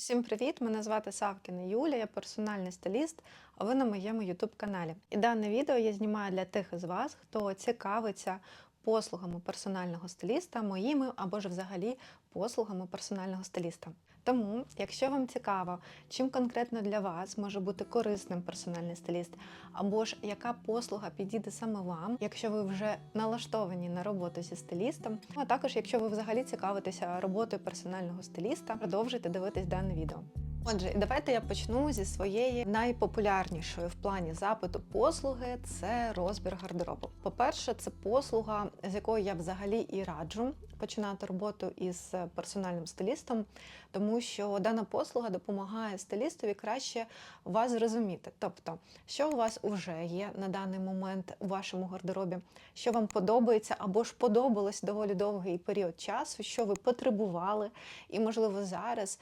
Всім привіт! Мене звати Савкіна Юля, я персональний стиліст, а ви на моєму YouTube каналі. І дане відео я знімаю для тих із вас, хто цікавиться послугами персонального стиліста, моїми або ж взагалі послугами персонального стиліста. Тому, якщо вам цікаво, чим конкретно для вас може бути корисним персональний стиліст, або ж яка послуга підійде саме вам, якщо ви вже налаштовані на роботу зі стилістом, а також якщо ви взагалі цікавитеся роботою персонального стиліста, продовжуйте дивитись дане відео. Отже, давайте я почну зі своєї найпопулярнішої в плані запиту послуги це розбір гардеробу. По-перше, це послуга, з якою я взагалі і раджу починати роботу із персональним стилістом, тому що дана послуга допомагає стилістові краще вас зрозуміти. Тобто, що у вас вже є на даний момент у вашому гардеробі, що вам подобається або ж подобалось доволі довгий період часу, що ви потребували, і можливо зараз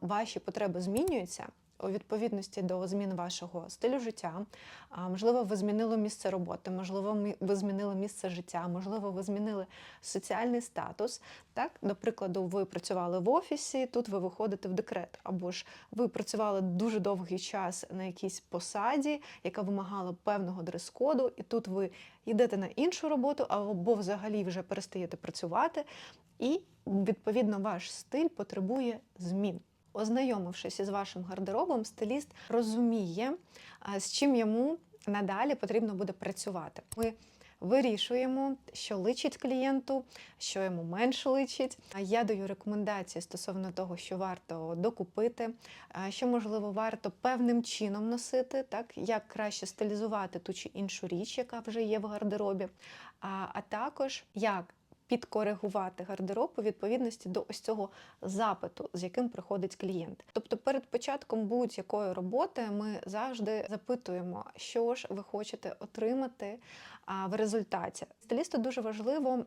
ваші потреби змінюються. У відповідності до змін вашого стилю життя, можливо, ви змінили місце роботи, можливо, ви змінили місце життя, можливо, ви змінили соціальний статус. Так, до прикладу, ви працювали в офісі, тут ви виходите в декрет, або ж ви працювали дуже довгий час на якійсь посаді, яка вимагала певного дрес-коду, і тут ви йдете на іншу роботу, або взагалі вже перестаєте працювати, і відповідно ваш стиль потребує змін. Ознайомившись із вашим гардеробом, стиліст розуміє, з чим йому надалі потрібно буде працювати. Ми вирішуємо, що личить клієнту, що йому менше личить. Я даю рекомендації стосовно того, що варто докупити, що можливо варто певним чином носити, так як краще стилізувати ту чи іншу річ, яка вже є в гардеробі, а, також як підкоригувати гардероб у відповідності до ось цього запиту, з яким приходить клієнт. Тобто, перед початком будь-якої роботи ми завжди запитуємо, що ж ви хочете отримати в результаті. Стилісту дуже важливо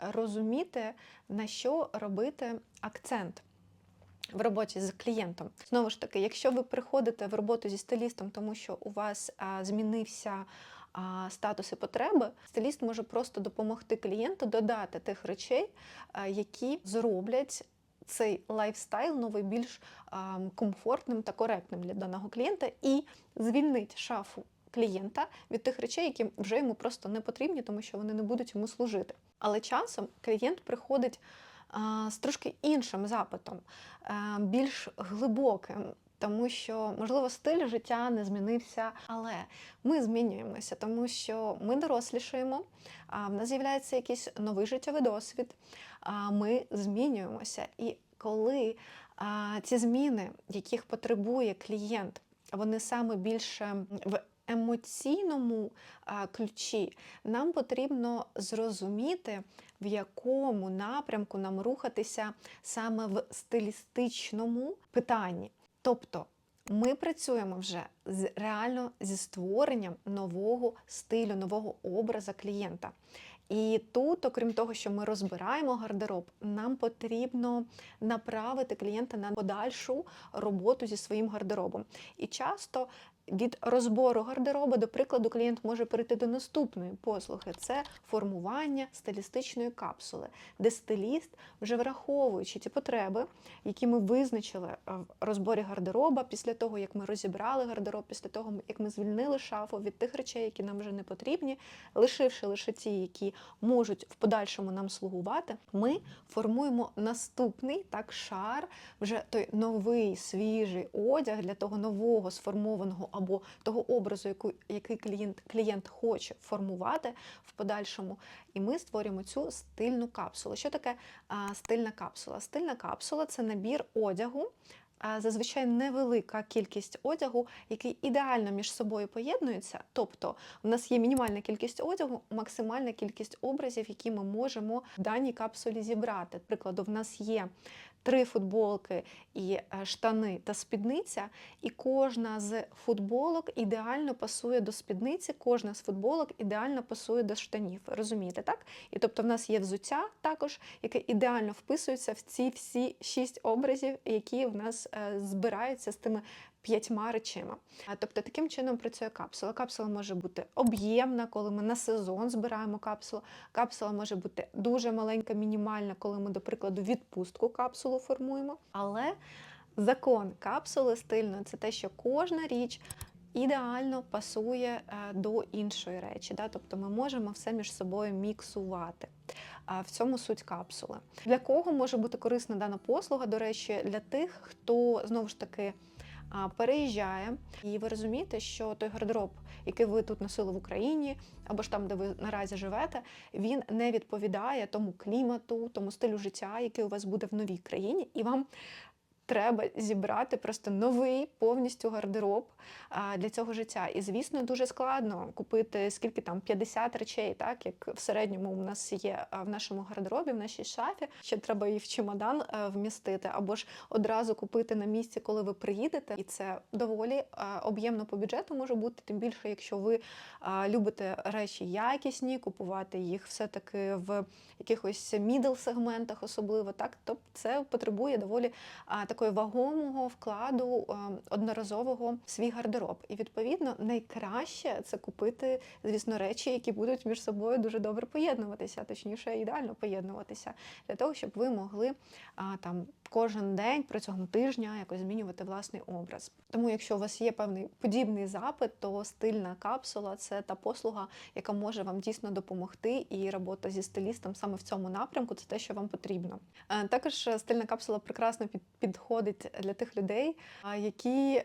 розуміти, на що робити акцент. В роботі з клієнтом. Знову ж таки, якщо ви приходите в роботу зі стилістом, тому що у вас змінився а, статус і потреби, стиліст може просто допомогти клієнту додати тих речей, які зроблять цей лайфстайл новий більш комфортним та коректним для даного клієнта і звільнить шафу. Клієнта від тих речей, які вже йому просто не потрібні, тому що вони не будуть йому служити. Але часом клієнт приходить з трошки іншим запитом, більш глибоким, тому що, можливо, стиль життя не змінився, але ми змінюємося, тому що ми дорослішаємо, в нас з'являється якийсь новий життєвий досвід, а ми змінюємося. І коли ці зміни, яких потребує клієнт, вони саме більше в емоційному ключі, нам потрібно зрозуміти, в якому напрямку нам рухатися саме в стилістичному питанні. Тобто ми працюємо вже з реально зі створенням нового стилю, нового образа клієнта. І тут, окрім того, що ми розбираємо гардероб, нам потрібно направити клієнта на подальшу роботу зі своїм гардеробом. І часто від розбору гардероба, до прикладу, клієнт може перейти до наступної послуги: це формування стилістичної капсули, де стиліст, вже враховуючи ті потреби, які ми визначили е, в розборі гардероба, після того, як ми розібрали гардероб, після того, як ми звільнили шафу від тих речей, які нам вже не потрібні, лишивши лише ті, які можуть в подальшому нам слугувати, ми формуємо наступний так шар, вже той новий свіжий одяг для того нового сформованого або того образу, яку, який клієнт, клієнт хоче формувати в подальшому. І ми створюємо цю стильну капсулу. Що таке а, стильна капсула? Стильна капсула це набір одягу. Зазвичай невелика кількість одягу, який ідеально між собою поєднується. Тобто, в нас є мінімальна кількість одягу, максимальна кількість образів, які ми можемо в даній капсулі зібрати. Прикладу, в нас є три футболки і е, штани та спідниця, і кожна з футболок ідеально пасує до спідниці, кожна з футболок ідеально пасує до штанів. Розумієте, так? І тобто в нас є взуття також, яке ідеально вписується в ці всі шість образів, які в нас е, збираються з тими п'ятьма речима. Тобто таким чином працює капсула. Капсула може бути об'ємна, коли ми на сезон збираємо капсулу. Капсула може бути дуже маленька, мінімальна, коли ми, до прикладу, відпустку капсулу формуємо. Але Закон капсули стильно це те, що кожна річ ідеально пасує е, до іншої речі. Да? Тобто ми можемо все між собою міксувати. В цьому суть капсули. Для кого може бути корисна дана послуга? До речі, для тих, хто знову ж таки переїжджає, і ви розумієте, що той гардероб, який ви тут носили в Україні, або ж там, де ви наразі живете, він не відповідає тому клімату, тому стилю життя, який у вас буде в новій країні, і вам. Треба зібрати просто новий повністю гардероб для цього життя. І звісно, дуже складно купити скільки там 50 речей, так як в середньому у нас є в нашому гардеробі, в нашій шафі. Ще треба її в чемодан вмістити, або ж одразу купити на місці, коли ви приїдете. І це доволі об'ємно по бюджету може бути, тим більше, якщо ви любите речі якісні, купувати їх все-таки в якихось мідл сегментах, особливо так, то це потребує доволі а, такої вагомого вкладу одноразового в свій гардероб. І відповідно найкраще це купити, звісно, речі, які будуть між собою дуже добре поєднуватися, точніше, ідеально поєднуватися, для того, щоб ви могли там кожен день протягом тижня якось змінювати власний образ. Тому, якщо у вас є певний подібний запит, то стильна капсула це та послуга, яка може вам дійсно допомогти, і робота зі стилістом саме в цьому напрямку це те, що вам потрібно. Е, Також е, стильна капсула прекрасно під- підходить для тих людей, які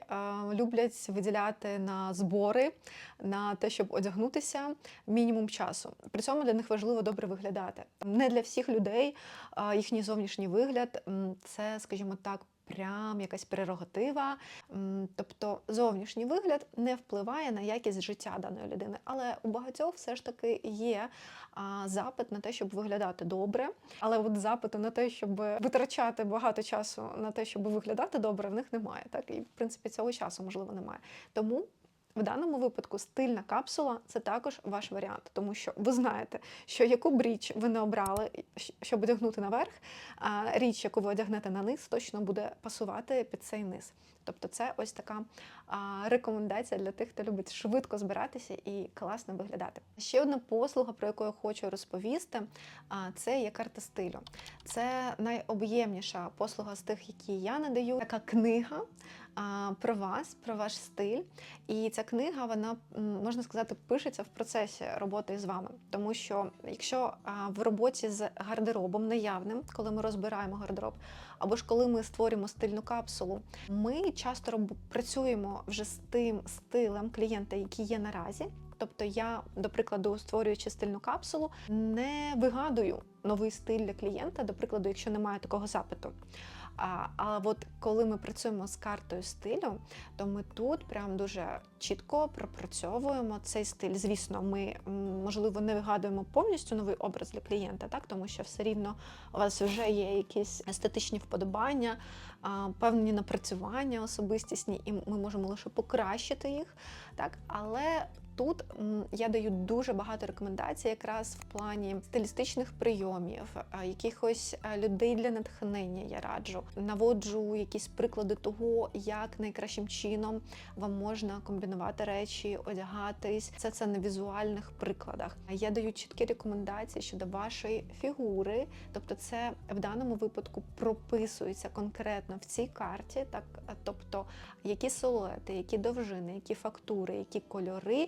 люблять виділяти на збори, на те, щоб одягнутися мінімум часу. При цьому для них важливо добре виглядати. Не для всіх людей їхній зовнішній вигляд це, скажімо так. Прям якась прерогатива, тобто зовнішній вигляд не впливає на якість життя даної людини. Але у багатьох все ж таки є запит на те, щоб виглядати добре. Але от запиту на те, щоб витрачати багато часу на те, щоб виглядати добре, в них немає. Так і в принципі цього часу можливо немає. Тому в даному випадку стильна капсула це також ваш варіант, тому що ви знаєте, що яку б річ ви не обрали, щоб одягнути наверх, а річ, яку ви одягнете на низ, точно буде пасувати під цей низ. Тобто це ось така рекомендація для тих, хто любить швидко збиратися і класно виглядати. Ще одна послуга, про яку я хочу розповісти, це є карта стилю. Це найоб'ємніша послуга з тих, які я надаю. Така книга про вас, про ваш стиль. І ця книга, вона можна сказати, пишеться в процесі роботи з вами. Тому що якщо в роботі з гардеробом наявним, коли ми розбираємо гардероб, або ж коли ми створюємо стильну капсулу, ми часто працюємо вже з тим стилем клієнта, який є наразі. Тобто я, до прикладу, створюючи стильну капсулу, не вигадую новий стиль для клієнта, до прикладу, якщо немає такого запиту. А, а от коли ми працюємо з картою стилю, то ми тут прям дуже чітко пропрацьовуємо цей стиль. Звісно, ми можливо не вигадуємо повністю новий образ для клієнта, так тому що все рівно у вас вже є якісь естетичні вподобання, певні напрацювання особистісні, і ми можемо лише покращити їх. Так, але Тут я даю дуже багато рекомендацій, якраз в плані стилістичних прийомів, якихось людей для натхнення я раджу. Наводжу якісь приклади того, як найкращим чином вам можна комбінувати речі, одягатись. Це це на візуальних прикладах. Я даю чіткі рекомендації щодо вашої фігури, тобто це в даному випадку прописується конкретно в цій карті, так тобто які силуети, які довжини, які фактури, які кольори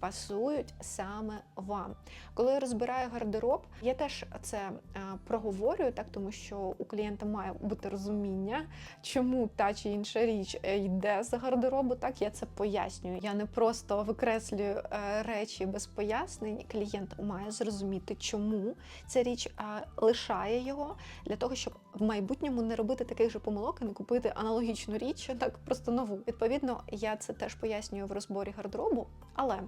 пасують саме вам. Коли я розбираю гардероб, я теж це е, проговорюю, так тому що у клієнта має бути розуміння, чому та чи інша річ е, йде з гардеробу. Так я це пояснюю. Я не просто викреслюю е, речі без пояснень. Клієнт має зрозуміти, чому ця річ лишає його для того, щоб в майбутньому не робити таких же помилок і не купити аналогічну річ, так просто нову. Відповідно, я це теж пояснюю в розборі гардеробу, але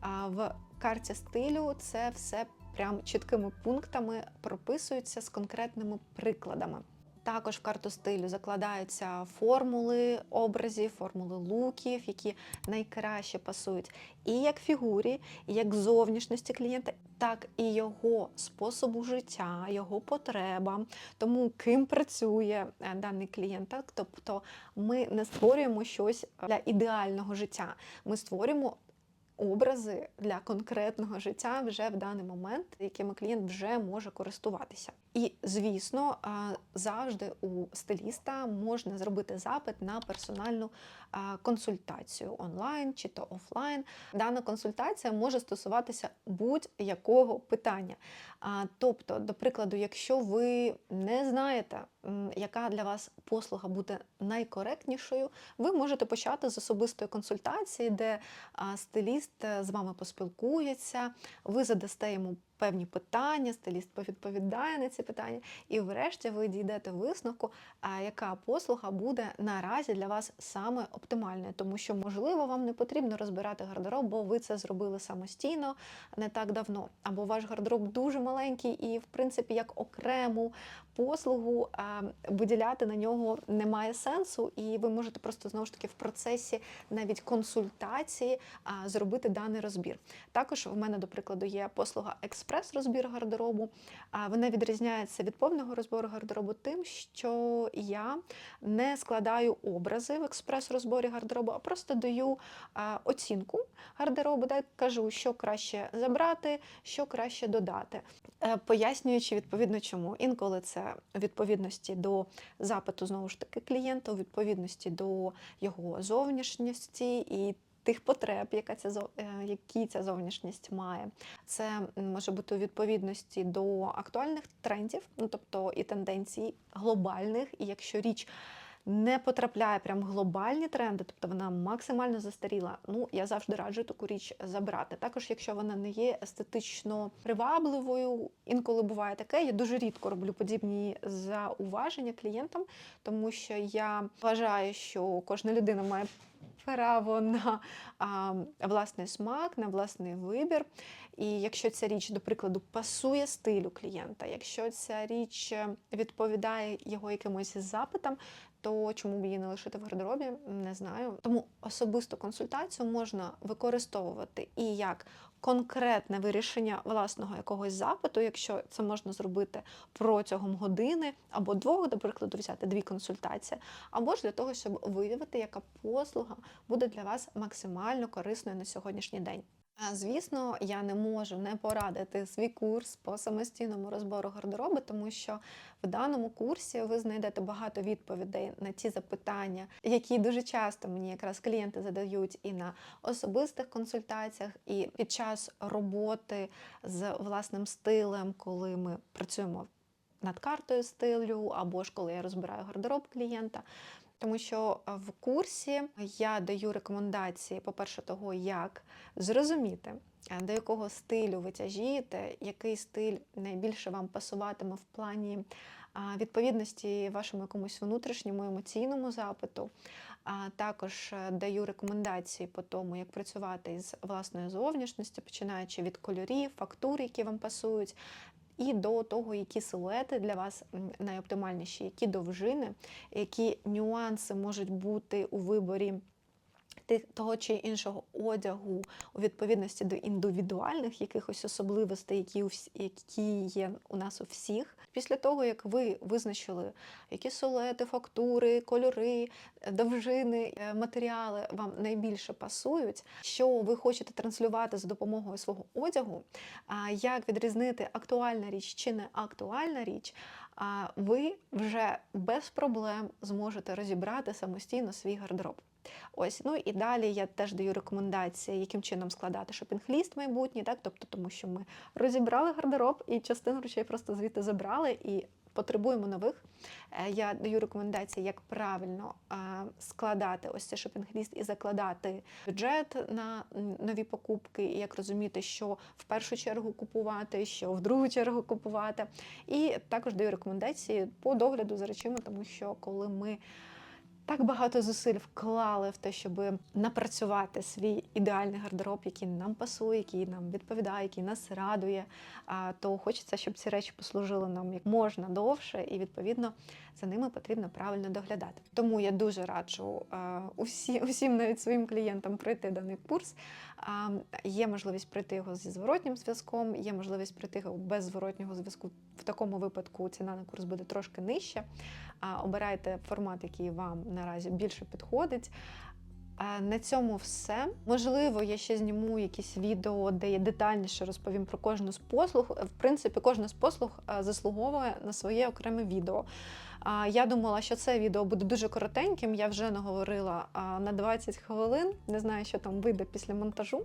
а, в карті стилю це все прям чіткими пунктами прописується з конкретними прикладами. Також в карту стилю закладаються формули образів, формули луків, які найкраще пасують і як фігурі, і як зовнішності клієнта, так і його способу життя, його потребам, тому ким працює е, даний клієнт. Тобто ми не створюємо щось для ідеального життя, ми створюємо образи для конкретного життя вже в даний момент, якими клієнт вже може користуватися. І, звісно, завжди у стиліста можна зробити запит на персональну консультацію онлайн чи то офлайн. Дана консультація може стосуватися будь-якого питання. Тобто, до прикладу, якщо ви не знаєте, яка для вас послуга буде найкоректнішою, ви можете почати з особистої консультації, де стиліст е, з вами поспілкується, ви задасте йому певні питання, стиліст повідповідає на ці питання, і врешті ви дійдете висновку, яка послуга буде наразі для вас саме оптимальною, тому що, можливо, вам не потрібно розбирати гардероб, бо ви це зробили самостійно не так давно, або ваш гардероб дуже маленький і, в принципі, як окрему послугу виділяти на нього немає сенсу, і ви можете просто знову ж таки в процесі навіть консультації зробити даний розбір. Також в мене, до прикладу, є послуга експрес-розбір гардеробу. Вона відрізняється від повного розбору гардеробу тим, що я не складаю образи в експрес-розборі гардеробу, а просто даю оцінку гардеробу, так кажу, що краще забрати, що краще додати, Е, пояснюючи відповідно чому. Інколи це у відповідності до запиту знову ж таки клієнта, у відповідності до його зовнішньості і тих потреб, яка ця е, які ця зовнішність має. Це може бути у відповідності до актуальних трендів, ну тобто і тенденцій глобальних, і якщо річ. Не потрапляє прям глобальні тренди, тобто вона максимально застаріла. Ну я завжди раджу таку річ забрати. Також, якщо вона не є естетично привабливою, інколи буває таке. Я дуже рідко роблю подібні зауваження клієнтам, тому що я вважаю, що кожна людина має право на а, власний смак, на власний вибір. І якщо ця річ, до прикладу, пасує стилю клієнта, якщо ця річ відповідає його якимось запитам, то чому б її не лишити в гардеробі, не знаю. Тому особисту консультацію можна використовувати і як конкретне вирішення власного якогось запиту, якщо це можна зробити протягом години або двох, до прикладу, взяти дві консультації, або ж для того, щоб виявити, яка послуга буде для вас максимально корисною на сьогоднішній день. Звісно, я не можу не порадити свій курс по самостійному розбору гардеробу, тому що в даному курсі ви знайдете багато відповідей на ті запитання, які дуже часто мені якраз клієнти задають і на особистих консультаціях, і під час роботи з власним стилем, коли ми працюємо над картою стилю, або ж коли я розбираю гардероб клієнта. Тому що в курсі я даю рекомендації, по-перше, того, як зрозуміти, е, до якого стилю ви тяжієте, який стиль найбільше вам пасуватиме в плані відповідності вашому якомусь внутрішньому емоційному запиту. А також е, даю рекомендації по тому, як працювати із власною зовнішністю, починаючи від кольорів, фактур, які вам пасують, і до того, які силуети для вас найоптимальніші, які довжини, які нюанси можуть бути у виборі того чи іншого одягу у відповідності до індивідуальних якихось особливостей, які, у вс- які є у нас у всіх. Після того, як ви визначили, які силуети, фактури, кольори, е, довжини, е, матеріали вам найбільше пасують, що ви хочете транслювати за допомогою свого одягу, а як відрізнити актуальна річ чи не актуальна річ, ви вже без проблем зможете розібрати самостійно свій гардероб. Ось, ну і далі я теж даю рекомендації, яким чином складати шопінг-ліст майбутній, так, тобто тому що ми розібрали гардероб і частину речей просто звідти забрали і потребуємо нових. Е, Я даю рекомендації, як правильно складати ось цей шопінг-ліст і закладати бюджет на нові покупки, і як розуміти, що в першу чергу купувати, що в другу чергу купувати. І також даю рекомендації по догляду за речами, тому що коли ми так багато зусиль вклали в те, щоб напрацювати свій ідеальний гардероб, який нам пасує, який нам відповідає, який нас радує. То хочеться, щоб ці речі послужили нам як можна довше, і відповідно за ними потрібно правильно доглядати. Тому я дуже раджу усі, усім навіть своїм клієнтам пройти даний курс. Є можливість пройти його зі зворотнім зв'язком, є можливість пройти його без зворотнього зв'язку. В такому випадку ціна на курс буде трошки нижча. Обирайте формат, який вам наразі більше підходить. На цьому все. Можливо, я ще зніму якісь відео, де я детальніше розповім про кожну з послуг. В принципі, кожна з послуг е, заслуговує на своє окреме відео. Я думала, що це відео буде дуже коротеньким. Я вже наговорила на 20 хвилин. Не знаю, що там вийде після монтажу.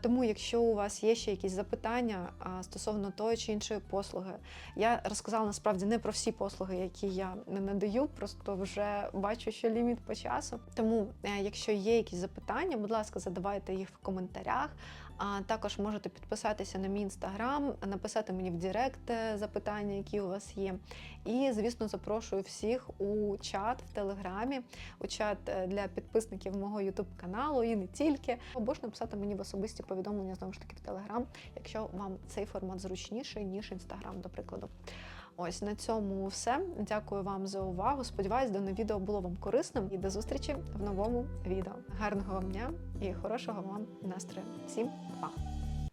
Тому, якщо у вас є ще якісь запитання стосовно тої чи іншої послуги, я розказала насправді не про всі послуги, які я надаю, просто вже бачу, що ліміт по часу. Тому, е, якщо є якісь запитання, будь ласка, задавайте їх в коментарях. А також можете підписатися на мій інстаграм, написати мені в Директ е, запитання, які у вас є. І, звісно, запрошую всіх у чат в Телеграмі, у чат е, для підписників мого Ютуб каналу і не тільки. Або ж написати мені в особисті повідомлення знову ж таки в Телеграм, якщо вам цей формат зручніший, ніж інстаграм, до прикладу. Ось на цьому все. Дякую вам за увагу. Сподіваюсь, дане відео було вам корисним і до зустрічі в новому відео. Гарного вам дня і хорошого вам настрою. Всім па!